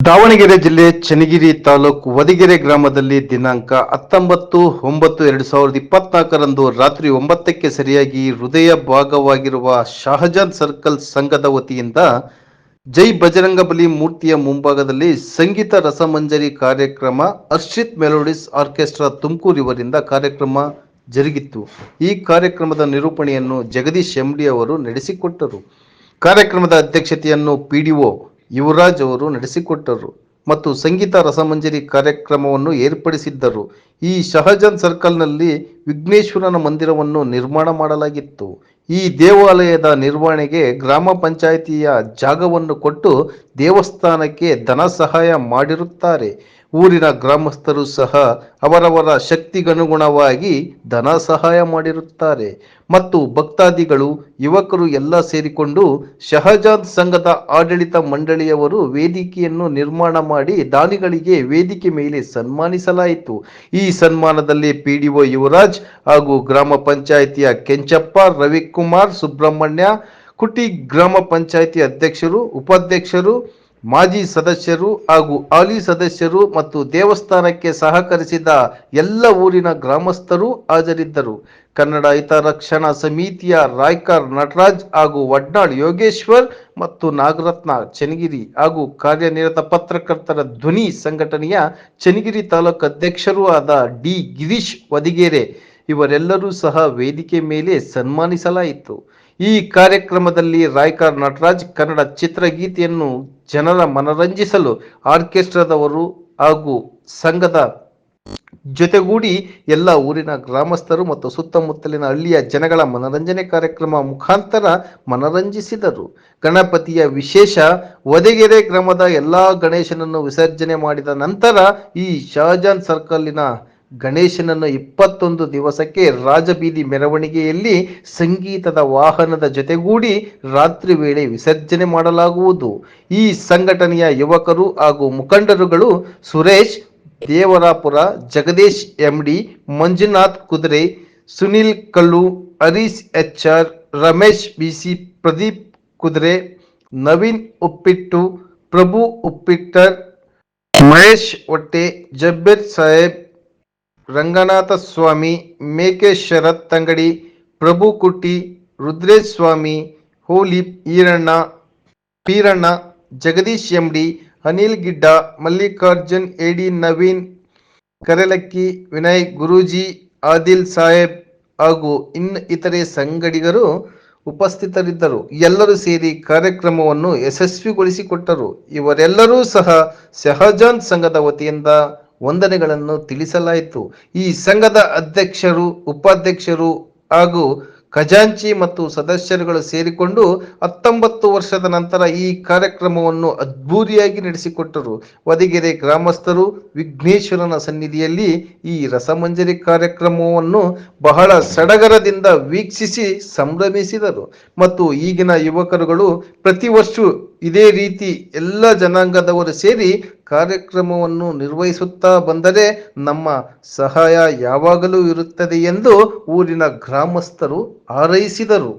ದಾವಣಗೆರೆ ಜಿಲ್ಲೆ ಚನ್ನಗಿರಿ ತಾಲೂಕು ವದಿಗೆರೆ ಗ್ರಾಮದಲ್ಲಿ ದಿನಾಂಕ ಹತ್ತೊಂಬತ್ತು ಒಂಬತ್ತು ಎರಡು ಸಾವಿರದ ಇಪ್ಪತ್ನಾಲ್ಕರಂದು ರಾತ್ರಿ ಒಂಬತ್ತಕ್ಕೆ ಸರಿಯಾಗಿ ಹೃದಯ ಭಾಗವಾಗಿರುವ ಶಹಜಾನ್ ಸರ್ಕಲ್ ಸಂಘದ ವತಿಯಿಂದ ಜೈ ಬಜರಂಗ ಬಲಿ ಮೂರ್ತಿಯ ಮುಂಭಾಗದಲ್ಲಿ ಸಂಗೀತ ರಸಮಂಜರಿ ಕಾರ್ಯಕ್ರಮ ಹರ್ಷಿತ್ ಮೆಲೋಡಿಸ್ ಆರ್ಕೆಸ್ಟ್ರಾ ತುಮಕೂರು ಇವರಿಂದ ಕಾರ್ಯಕ್ರಮ ಜರುಗಿತ್ತು. ಈ ಕಾರ್ಯಕ್ರಮದ ನಿರೂಪಣೆಯನ್ನು ಜಗದೀಶ್ ಎಂಡಿ ಅವರು ನಡೆಸಿಕೊಟ್ಟರು. ಕಾರ್ಯಕ್ರಮದ ಅಧ್ಯಕ್ಷತೆಯನ್ನು ಪಿಡಿಒ ಯುವರಾಜ್ ಅವರು ನಡೆಸಿಕೊಟ್ಟರು ಮತ್ತು ಸಂಗೀತ ರಸಮಂಜರಿ ಕಾರ್ಯಕ್ರಮವನ್ನು ಏರ್ಪಡಿಸಿದ್ದರು. ಈ ಶಹಜಾನ್ ಸರ್ಕಲ್ನಲ್ಲಿ ವಿಘ್ನೇಶ್ವರನ ಮಂದಿರವನ್ನು ನಿರ್ಮಾಣ ಮಾಡಲಾಗಿತ್ತು. ಈ ದೇವಾಲಯದ ನಿರ್ವಹಣೆಗೆ ಗ್ರಾಮ ಪಂಚಾಯಿತಿಯ ಜಾಗವನ್ನು ಕೊಟ್ಟು ದೇವಸ್ಥಾನಕ್ಕೆ ಧನ ಸಹಾಯ ಮಾಡಿರುತ್ತಾರೆ. ಊರಿನ ಗ್ರಾಮಸ್ಥರು ಸಹ ಅವರವರ ಶಕ್ತಿಗನುಗುಣವಾಗಿ ಧನ ಸಹಾಯ ಮಾಡಿರುತ್ತಾರೆ. ಮತ್ತು ಭಕ್ತಾದಿಗಳು, ಯುವಕರು ಎಲ್ಲ ಸೇರಿಕೊಂಡು ಶಹಜಾದ್ ಸಂಘದ ಆಡಳಿತ ಮಂಡಳಿಯವರು ವೇದಿಕೆಯನ್ನು ನಿರ್ಮಾಣ ಮಾಡಿ ದಾನಿಗಳಿಗೆ ವೇದಿಕೆ ಮೇಲೆ ಸನ್ಮಾನಿಸಲಾಯಿತು. ಈ ಸನ್ಮಾನದಲ್ಲಿ ಪಿಡಿಒ ಯುವರಾಜ್ ಹಾಗೂ ಗ್ರಾಮ ಪಂಚಾಯಿತಿಯ ಕೆಂಚಪ್ಪ, ರವಿಕುಮಾರ್, ಸುಬ್ರಹ್ಮಣ್ಯ, ಕುಟಿ ಗ್ರಾಮ ಪಂಚಾಯಿತಿ ಅಧ್ಯಕ್ಷರು, ಉಪಾಧ್ಯಕ್ಷರು ಮಾಜಿ ಸದಸ್ಯರು ಹಾಗೂ ಹಾಲಿ ಸದಸ್ಯರು ಮತ್ತು ದೇವಸ್ಥಾನಕ್ಕೆ ಸಹಕರಿಸಿದ ಎಲ್ಲ ಊರಿನ ಗ್ರಾಮಸ್ಥರು ಹಾಜರಿದ್ದರು. ಕನ್ನಡ ಹಿತರಕ್ಷಣಾ ಸಮಿತಿಯ ರಾಯ್ಕರ್ ನಟರಾಜ್ ಹಾಗೂ ವಡ್ನಾಳ್ ಯೋಗೇಶ್ವರ್ ಮತ್ತು ನಾಗರತ್ನ ಚನ್ನಗಿರಿ ಹಾಗೂ ಕಾರ್ಯನಿರತ ಪತ್ರಕರ್ತರ ಧ್ವನಿ ಸಂಘಟನೆಯ ಚನ್ನಗಿರಿ ತಾಲೂಕು ಅಧ್ಯಕ್ಷರೂ ಆದ ಡಿ ಗಿರೀಶ್ ವದಿಗೇರೆ ಇವರೆಲ್ಲರೂ ಸಹ ವೇದಿಕೆ ಮೇಲೆ ಸನ್ಮಾನಿಸಲಾಯಿತು. ಈ ಕಾರ್ಯಕ್ರಮದಲ್ಲಿ ರಾಯ್ಕರ್ ನಟರಾಜ್ ಕನ್ನಡ ಚಿತ್ರಗೀತೆಯನ್ನು ಜನರ ಮನರಂಜಿಸಲು ಆರ್ಕೆಸ್ಟ್ರಾದವರು ಹಾಗೂ ಸಂಘದ ಜೊತೆಗೂಡಿ ಎಲ್ಲ ಊರಿನ ಗ್ರಾಮಸ್ಥರು ಮತ್ತು ಸುತ್ತಮುತ್ತಲಿನ ಹಳ್ಳಿಯ ಜನಗಳ ಮನರಂಜನೆ ಕಾರ್ಯಕ್ರಮ ಮುಖಾಂತರ ಮನರಂಜಿಸಿದರು. ಗಣಪತಿಯ ವಿಶೇಷ ಒದಗೆರೆ ಗ್ರಾಮದ ಎಲ್ಲಾ ಗಣೇಶನನ್ನು ವಿಸರ್ಜನೆ ಮಾಡಿದ ನಂತರ ಈ ಶಹಜಾನ್ ಸರ್ಕಲ್ಲಿನ ಗಣೇಶನನ್ನು ಇಪ್ಪತ್ತೊಂದು ದಿವಸಕ್ಕೆ ರಾಜಬೀದಿ ಮೆರವಣಿಗೆಯಲ್ಲಿ ಸಂಗೀತದ ವಾಹನದ ಜೊತೆಗೂಡಿ ರಾತ್ರಿ ವೇಳೆ ವಿಸರ್ಜನೆ ಮಾಡಲಾಗುವುದು. ಈ ಸಂಘಟನೆಯ ಯುವಕರು ಹಾಗೂ ಮುಖಂಡರುಗಳು Suresh, Devarapura, Jagadish, MD, Manjunath Kudure, Sunil Kallu, Harish HR, Ramesh BC, Pradeep Kudure, Naveen Uppittu, ಪ್ರಭು ಉಪ್ಪಿಟ್ಟರ್, ಮಹೇಶ್ ಹೊಟ್ಟೆ, ಜಬ್ಬೀರ್ ಸಾಹೇಬ್ ರಂಗನಾಥ ಸ್ವಾಮಿ, ಮೇಕೆ ಶರತ್ ತಂಗಡಿ, ಪ್ರಭು ಕುಟ್ಟಿ ರುದ್ರೇಶ್ ಸ್ವಾಮಿ ಹೋಲಿ ಈರಣ್ಣ, ಪೀರಣ್ಣ, ಜಗದೀಶ್ ಎಂಡಿ, ಅನಿಲ್ ಗಿಡ್ಡ, ಮಲ್ಲಿಕಾರ್ಜುನ್, ಎಡಿ ನವೀನ್, ಕರೆಲಕ್ಕಿ, ವಿನಯ್ ಗುರೂಜಿ, ಆದಿಲ್ ಸಾಹೇಬ್ ಹಾಗೂ ಇನ್ನು ಇತರೆ ಸಂಗಡಿಗರು ಉಪಸ್ಥಿತರಿದ್ದರು. ಎಲ್ಲರೂ ಸೇರಿ ಕಾರ್ಯಕ್ರಮವನ್ನು ಯಶಸ್ವಿಗೊಳಿಸಿಕೊಟ್ಟರು. ಇವರೆಲ್ಲರೂ ಸಹ ಶಹಜಾನ್ ಸಂಘದ ವತಿಯಿಂದ ವಂದನೆಗಳನ್ನು ತಿಳಿಸಲಾಯಿತು. ಈ ಸಂಘದ ಅಧ್ಯಕ್ಷರು, ಉಪಾಧ್ಯಕ್ಷರು ಹಾಗೂ ಖಜಾಂಚಿ ಮತ್ತು ಸದಸ್ಯರುಗಳು ಸೇರಿಕೊಂಡು ಹತ್ತೊಂಬತ್ತು ವರ್ಷದ ನಂತರ ಈ ಕಾರ್ಯಕ್ರಮವನ್ನು ಅದ್ಭೂರಿಯಾಗಿ ನಡೆಸಿಕೊಟ್ಟರು. ವದಿಗೆರೆ ಗ್ರಾಮಸ್ಥರು ವಿಘ್ನೇಶ್ವರನ ಸನ್ನಿಧಿಯಲ್ಲಿ ಈ ರಸಮಂಜರಿ ಕಾರ್ಯಕ್ರಮವನ್ನು ಬಹಳ ಸಡಗರದಿಂದ ವೀಕ್ಷಿಸಿ ಸಂಭ್ರಮಿಸಿದರು. ಮತ್ತು ಈಗಿನ ಯುವಕರುಗಳು ಪ್ರತಿ ವರ್ಷ ಇದೇ ರೀತಿ ಎಲ್ಲ ಜನಾಂಗದವರು ಸೇರಿ ಕಾರ್ಯಕ್ರಮವನ್ನು ನಿರ್ವಹಿಸುತ್ತಾ ಬಂದರೆ ನಮ್ಮ ಸಹಾಯ ಯಾವಾಗಲೂ ಇರುತ್ತದೆ ಎಂದು ಊರಿನ ಗ್ರಾಮಸ್ಥರು ಹಾರೈಸಿದರು.